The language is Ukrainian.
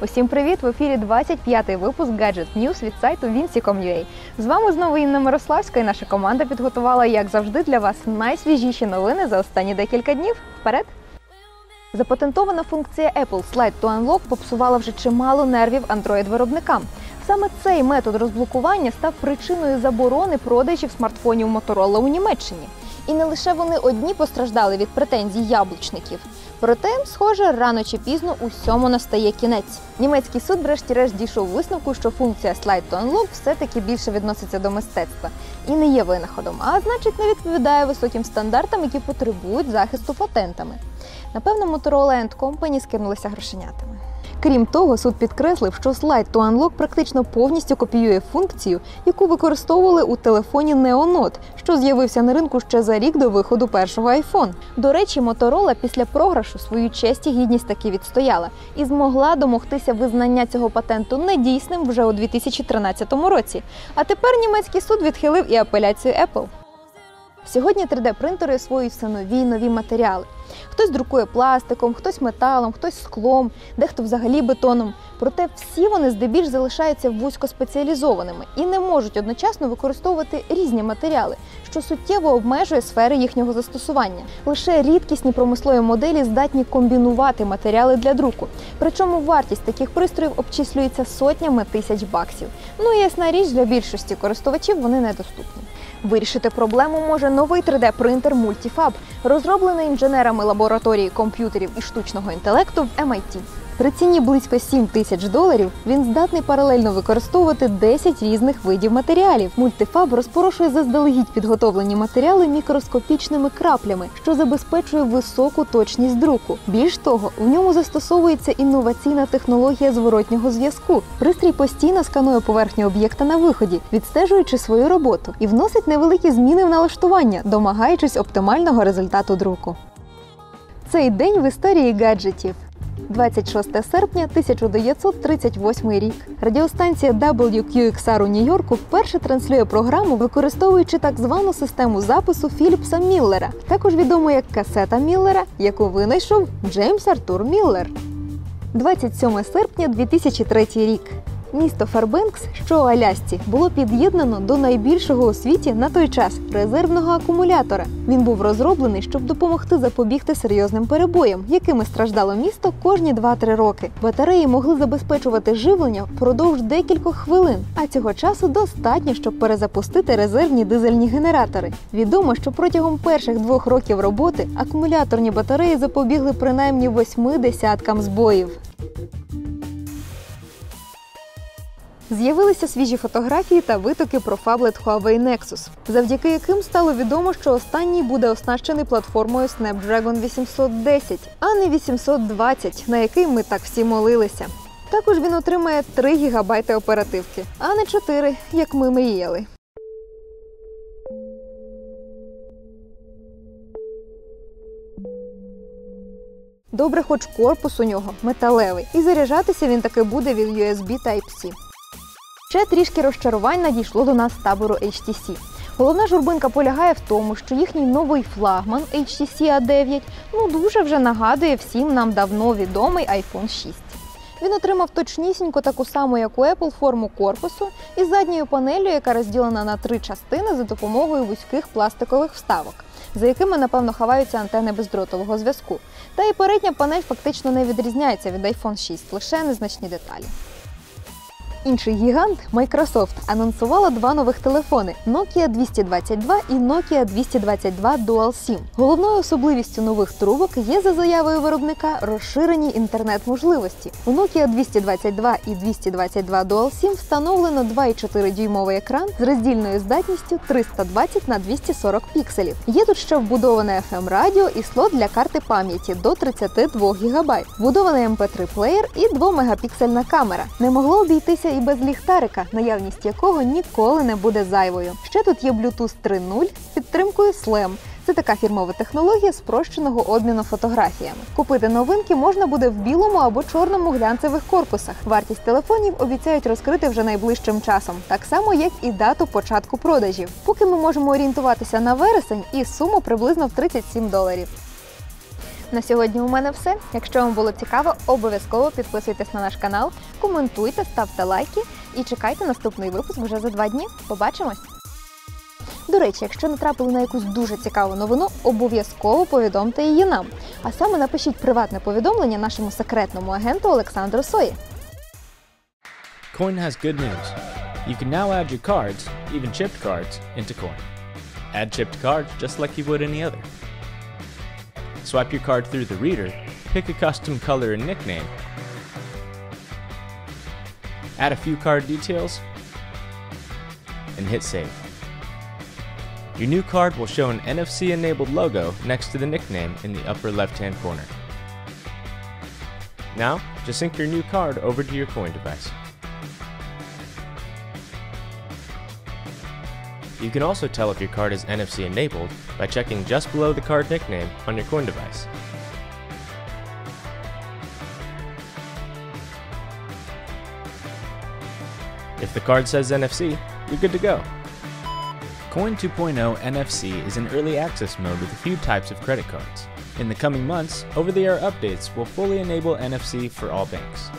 Усім привіт! В ефірі 25-й випуск Gadget News від сайту Vinci.com.ua. З вами знову Інна Мирославська і наша команда підготувала, як завжди, для вас найсвіжіші новини за останні декілька днів. Вперед! Запатентована функція Apple Slide to Unlock попсувала вже чимало нервів Android-виробникам. Саме цей метод розблокування став причиною заборони продажів смартфонів Motorola у Німеччині. І не лише вони одні постраждали від претензій яблучників. Проте, схоже, рано чи пізно усьому настає кінець. Німецький суд, врешті-решт, дійшов висновку, що функція Slide to Unlock все-таки більше відноситься до мистецтва і не є винаходом, а значить не відповідає високим стандартам, які потребують захисту патентами. Напевно, Motorola Company скинулися грошенятами. Крім того, суд підкреслив, що Slide to Unlock практично повністю копіює функцію, яку використовували у телефоні Neonot, що з'явився на ринку ще за рік до виходу першого iPhone. До речі, Motorola після програшу свою честь і гідність таки відстояла і змогла домогтися визнання цього патенту недійсним вже у 2013 році. А тепер німецький суд відхилив і апеляцію Apple. Сьогодні 3D-принтери освоюють все нові нові матеріали. Хтось друкує пластиком, хтось металом, хтось склом, дехто взагалі бетоном. Проте всі вони здебільш залишаються вузькоспеціалізованими і не можуть одночасно використовувати різні матеріали, що суттєво обмежує сфери їхнього застосування. Лише рідкісні промислові моделі здатні комбінувати матеріали для друку. Причому вартість таких пристроїв обчислюється сотнями тисяч баксів. Ну і ясна річ для більшості користувачів вони недоступні. Вирішити проблему може новий 3D-принтер Multifab, розроблений інженерами лабораторії комп'ютерів і штучного інтелекту в MIT. При ціні близько 7 тисяч доларів він здатний паралельно використовувати 10 різних видів матеріалів. Мультифаб розпорошує заздалегідь підготовлені матеріали мікроскопічними краплями, що забезпечує високу точність друку. Більш того, в ньому застосовується інноваційна технологія зворотнього зв'язку. Пристрій постійно сканує поверхню об'єкта на виході, відстежуючи свою роботу, і вносить невеликі зміни в налаштування, домагаючись оптимального результату друку. Цей день в історії гаджетів. 26 серпня 1938 рік. Радіостанція WQXR у Нью-Йорку вперше транслює програму, використовуючи так звану систему запису Філіпса Міллера, також відому як касета Міллера, яку винайшов Джеймс Артур Міллер. 27 серпня 2003 рік. Місто Фербенкс, що у Алясці, було під'єднано до найбільшого у світі на той час резервного акумулятора. Він був розроблений, щоб допомогти запобігти серйозним перебоям, якими страждало місто кожні 2-3 роки. Батареї могли забезпечувати живлення впродовж декількох хвилин, а цього часу достатньо, щоб перезапустити резервні дизельні генератори. Відомо, що протягом перших двох років роботи акумуляторні батареї запобігли принаймні восьми десяткам збоїв. З'явилися свіжі фотографії та витоки про фаблет Huawei Nexus, завдяки яким стало відомо, що останній буде оснащений платформою Snapdragon 810, а не 820, на який ми так всі молилися. Також він отримає 3 ГБ оперативки, а не 4, як ми мріяли. Добре, хоч корпус у нього металевий, і заряджатися він таки буде від USB Type-C. Ще трішки розчарувань надійшло до нас з табору HTC. Головна журбинка полягає в тому, що їхній новий флагман HTC A9 ну дуже вже нагадує всім нам давно відомий iPhone 6. Він отримав точнісінько таку саму, як у Apple, форму корпусу із задньою панелью, яка розділена на три частини за допомогою вузьких пластикових вставок, за якими, напевно, ховаються антени бездротового зв'язку. Та і передня панель фактично не відрізняється від iPhone 6, лише незначні деталі. Інший гігант Microsoft анонсувала два нових телефони Nokia 222 і Nokia 222 Dual SIM. Головною особливістю нових трубок є за заявою виробника розширені інтернет-можливості. У Nokia 222 і 222 Dual SIM встановлено 2,4 дюймовий екран з роздільною здатністю 320 на 240 пікселів. Є тут ще вбудоване FM радіо і слот для карти пам'яті до 32 ГБ, вбудований MP3 плеєр і 2-мегапіксельна камера. Не могло обійтися і без ліхтарика, наявність якого ніколи не буде зайвою. Ще тут є Bluetooth 3.0 з підтримкою SLAM. Це така фірмова технологія спрощеного обміну фотографіями. Купити новинки можна буде в білому або чорному глянцевих корпусах. Вартість телефонів обіцяють розкрити вже найближчим часом, так само як і дату початку продажів. Поки ми можемо орієнтуватися на вересень і суму приблизно в 37 доларів. На сьогодні у мене все. Якщо вам було цікаво, обов'язково підписуйтесь на наш канал, коментуйте, ставте лайки і чекайте наступний випуск вже за два дні. Побачимось! До речі, якщо натрапили на якусь дуже цікаву новину, обов'язково повідомте її нам. А саме напишіть приватне повідомлення нашому секретному агенту Олександру Сої. Coin has good news. You can now add your cards, even chipped cards, into Coin. Add chipped cards just like you would any other. Swipe your card through the reader, pick a custom color and nickname, add a few card details, and hit save. Your new card will show an NFC enabled logo next to the nickname in the upper left hand corner. Now, just sync your new card over to your coin device. You can also tell if your card is NFC enabled by checking just below the card nickname on your coin device. If the card says NFC, you're good to go. Coin 2.0 NFC is in early access mode with a few types of credit cards. In the coming months, over the air updates will fully enable NFC for all banks.